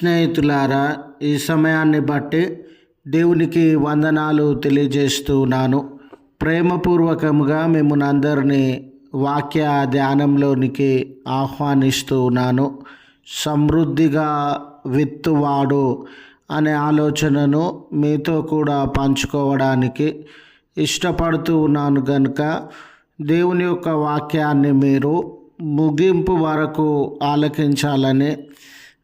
స్నేహితులారా ఈ సమయాన్ని బట్టి దేవునికి వందనాలు తెలియజేస్తున్నాను. ప్రేమపూర్వకంగా మిమ్మల్ని అందరినీ వాక్య ధ్యానంలోనికి ఆహ్వానిస్తూ ఉన్నాను సమృద్ధిగా విత్తువాడు అనే ఆలోచనను మీతో కూడా పంచుకోవడానికి ఇష్టపడుతూ ఉన్నాను కనుక దేవుని యొక్క వాక్యాన్ని మీరు ముగింపు వరకు ఆలకించాలని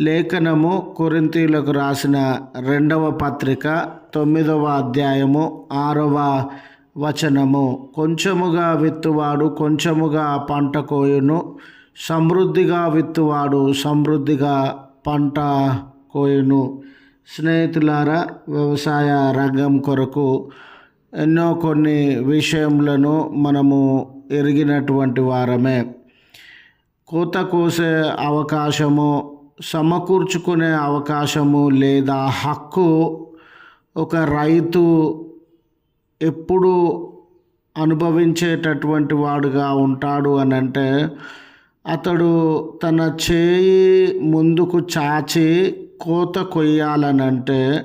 లేఖనము కొరింతీలకు రాసిన రెండవ పత్రిక తొమ్మిదవ అధ్యాయము ఆరవ వచనము. కొంచెముగా విత్తువాడు కొంచెముగా పంట కోయును సమృద్ధిగా విత్తువాడు సమృద్ధిగా పంట కోయును. స్నేహితులారా వ్యవసాయ రంగం కొరకు ఎన్నో కొన్ని విషయములను మనము ఎరిగినటువంటి వారమే. కోత కోసే అవకాశము సమకూర్చుకునే అవకాశము లేదా హక్కు ఒక రైతు ఎప్పుడు అనుభవించేటటువంటి వాడుగా ఉంటాడు అని అంటే అతడు తన చేయి ముందుకు చాచి కోత కొయ్యాలనంటే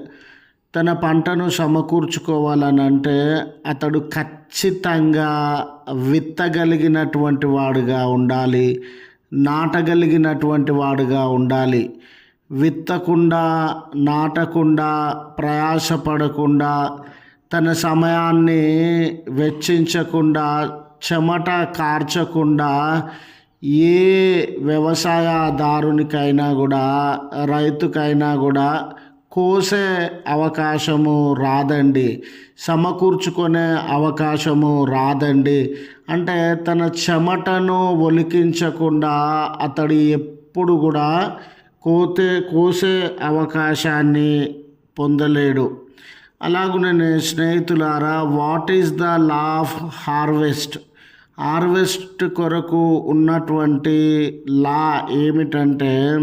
తన పంటను సమకూర్చుకోవాలనంటే అతడు ఖచ్చితంగా విత్తగలిగినటువంటి వాడుగా ఉండాలి. నాటగలిగినటువంటి వాడుగా ఉండాలి. విత్తకుండా నాటకుండా ప్రయాసపడకుండా తన సమయాన్ని వెచ్చించకుండా చెమట కార్చకుండా ఏ వ్యవసాయదారునికైనా కూడా రైతుకైనా కూడా కోసే అవకాశము రాదండి. సమకూర్చుకునే అవకాశము రాదండి. అంటే తన చెమటను ఒలికించకుండా అతడు ఎప్పుడు కూడా కోతే కోసే అవకాశాన్ని పొందలేడు. అలాగునే స్నేహితులారా what is the law of harvest harvest కొరకు ఉన్నటువంటి లా ఏమిటంటే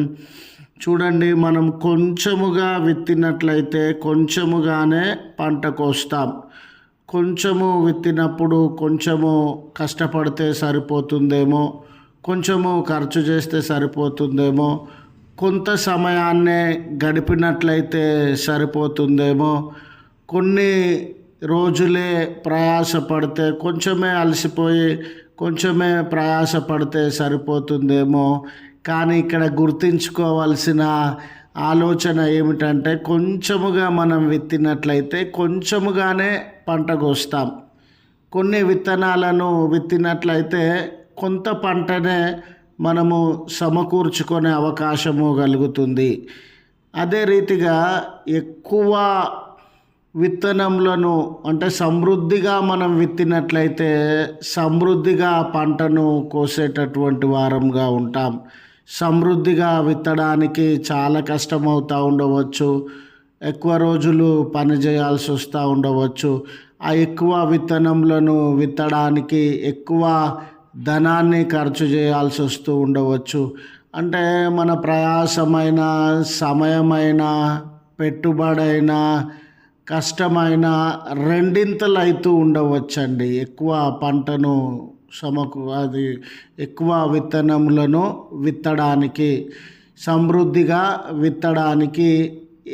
చూడండి మనం కొంచెముగా విత్తినట్లయితే కొంచెముగానే పంట కోస్తాం. కొంచెము విత్తినప్పుడు కొంచెము కష్టపడితే సరిపోతుందేమో కొంచెము ఖర్చు చేస్తే సరిపోతుందేమో కొంత సమయాన్నే గడిపినట్లయితే సరిపోతుందేమో కొన్ని రోజులే ప్రయాసపడితే కొంచెమే అలసిపోయి కొంచెమే ప్రయాసపడితే సరిపోతుందేమో కానీ ఇక్కడ గుర్తుంచుకోవాల్సిన ఆలోచన ఏమిటంటే కొంచెముగా మనం విత్తినట్లయితే కొంచెముగానే పంట కోస్తాం. కొన్ని విత్తనాలను విత్తినట్లయితే కొంత పంటనే మనము సమకూర్చుకునే అవకాశము కలుగుతుంది. అదే రీతిగా ఎక్కువ విత్తనములను అంటే సమృద్ధిగా మనం విత్తినట్లయితే సమృద్ధిగా పంటను కోసేటటువంటి వారంగా ఉంటాం. సమృద్ధిగా విత్తడానికి చాలా కష్టమవుతూ ఉండవచ్చు. ఎక్కువ రోజులు పని చేయాల్సి వస్తూ ఉండవచ్చు. ఆ ఎక్కువ విత్తనములను విత్తడానికి ఎక్కువ ధనాన్ని ఖర్చు చేయాల్సి వస్తూ ఉండవచ్చు. అంటే మన ప్రయాసమైన సమయమైన పెట్టుబడైన కష్టమైన రెండింతలు అవుతూ ఉండవచ్చండి. ఎక్కువ పంటను సమకు అది ఎక్కువ విత్తనములను విత్తడానికి సమృద్ధిగా విత్తడానికి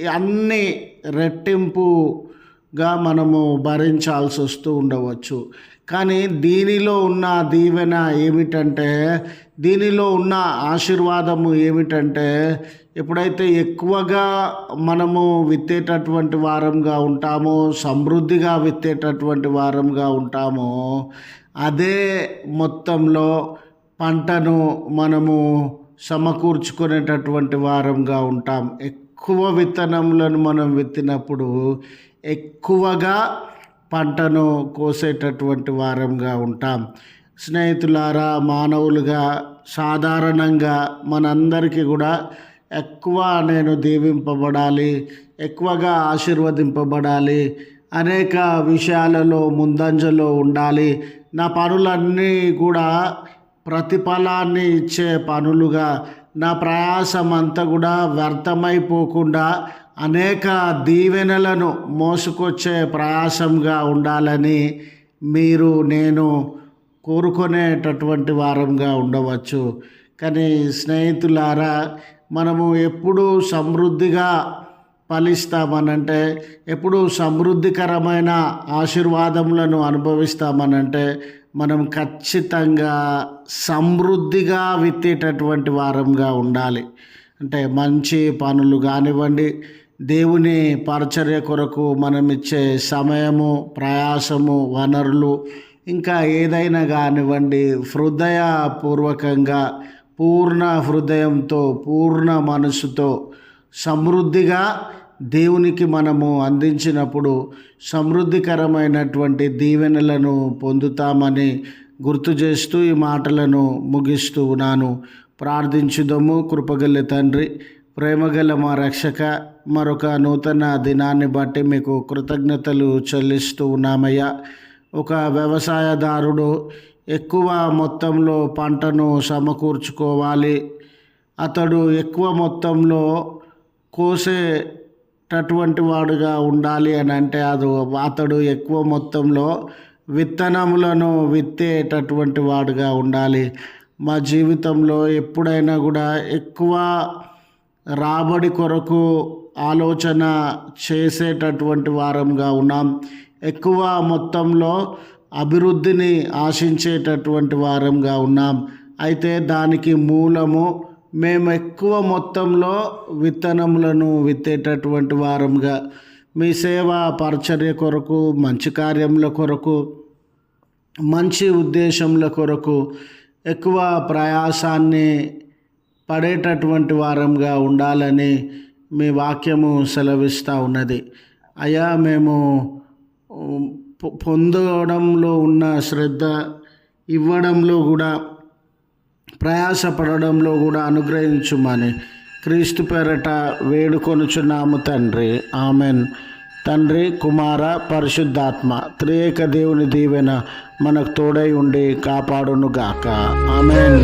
అన్ని రెట్టింపుగా మనము భరించాల్సి వస్తూ ఉండవచ్చు. కానీ దీనిలో ఉన్న దీవెన ఏమిటంటే దీనిలో ఉన్న ఆశీర్వాదము ఏమిటంటే ఎప్పుడైతే ఎక్కువగా మనము విత్తేటటువంటి వారంగా ఉంటామో సమృద్ధిగా విత్తేటటువంటి వారంగా ఉంటామో అదే మొత్తంలో పంటను మనము సమకూర్చుకునేటటువంటి వారంగా ఉంటాం. ఎక్కువ విత్తనములను మనం విత్తినప్పుడు ఎక్కువగా పంటను కోసేటటువంటి వారంగా ఉంటాం. స్నేహితులారా మానవులుగా సాధారణంగా మనందరికీ కూడా ఎక్కువ నేను దీవింపబడాలి ఎక్కువగా ఆశీర్వదింపబడాలి అనేక విషయాలలో ముందంజలో ఉండాలి. నా పనులన్నీ కూడా ప్రతిఫలాన్ని ఇచ్చే పనులుగా నా ప్రయాసం అంతా కూడా వ్యర్థమైపోకుండా అనేక దీవెనలను మోసుకొచ్చే ప్రయాసంగా ఉండాలని మీరు నేను కోరుకునేటటువంటి వారంగా ఉండవచ్చు. కానీ స్నేహితులారా మనము ఎప్పుడూ సమృద్ధిగా ఫలిస్తామనంటే ఎప్పుడు సమృద్ధికరమైన ఆశీర్వాదములను అనుభవిస్తామనంటే మనం ఖచ్చితంగా సమృద్ధిగా విత్తేటటువంటి వారంగా ఉండాలి. అంటే మంచి పనులు కానివ్వండి దేవుని పరిచర్య కొరకు మనం ఇచ్చే సమయము ప్రయాసము వనరులు ఇంకా ఏదైనా కానివ్వండి హృదయపూర్వకంగా పూర్ణ హృదయంతో పూర్ణ మనసుతో సమృద్ధిగా దేవునికి మనము అందించినప్పుడు సమృద్ధికరమైనటువంటి దీవెనలను పొందుతామని గుర్తు చేస్తూ ఈ మాటలను ముగిస్తూ ఉన్నాను. ప్రార్థించుదము. కృపగల తండ్రి ప్రేమగల మా రక్షక మరొక నూతన దినాన్ని బట్టి మీకు కృతజ్ఞతలు చెల్లిస్తూ ఉన్నామయ్యా. ఒక వ్యవసాయదారుడు ఎక్కువ మొత్తంలో పంటను సమకూర్చుకోవాలి. అతడు ఎక్కువ మొత్తంలో కోసేటటువంటి వాడుగా ఉండాలి అని అంటే అది అతడు ఎక్కువ మొత్తంలో విత్తనములను విత్తేటటువంటి వాడుగా ఉండాలి. మా జీవితంలో ఎప్పుడైనా కూడా ఎక్కువ రాబడి కొరకు ఆలోచన చేసేటటువంటి వారంగా ఉన్నాం. ఎక్కువ మొత్తంలో అభివృద్ధిని ఆశించేటటువంటి వారంగా ఉన్నాం. అయితే దానికి మూలము మేము ఎక్కువ మొత్తంలో విత్తనములను విత్తేటటువంటి వారంగా మీ సేవ పరిచర్య కొరకు మంచి కార్యముల కొరకు మంచి ఉద్దేశముల కొరకు ఎక్కువ ప్రయాసాన్ని పడేటటువంటి వారంగా ఉండాలని మీ వాక్యము సెలవిస్తూ ఉన్నది. అయ్యా మేము పొందడంలో ఉన్న శ్రద్ధ ఇవ్వడంలో కూడా ప్రయాసపడడంలో కూడా అనుగ్రహించుమని క్రీస్తు పేరట వేడుకొనుచున్నాము తండ్రి. ఆమెన్. తండ్రి కుమార పరిశుద్ధాత్మ త్రియేక దేవుని దీవెన మనకు తోడై ఉండి కాపాడునుగాక. ఆమెన్.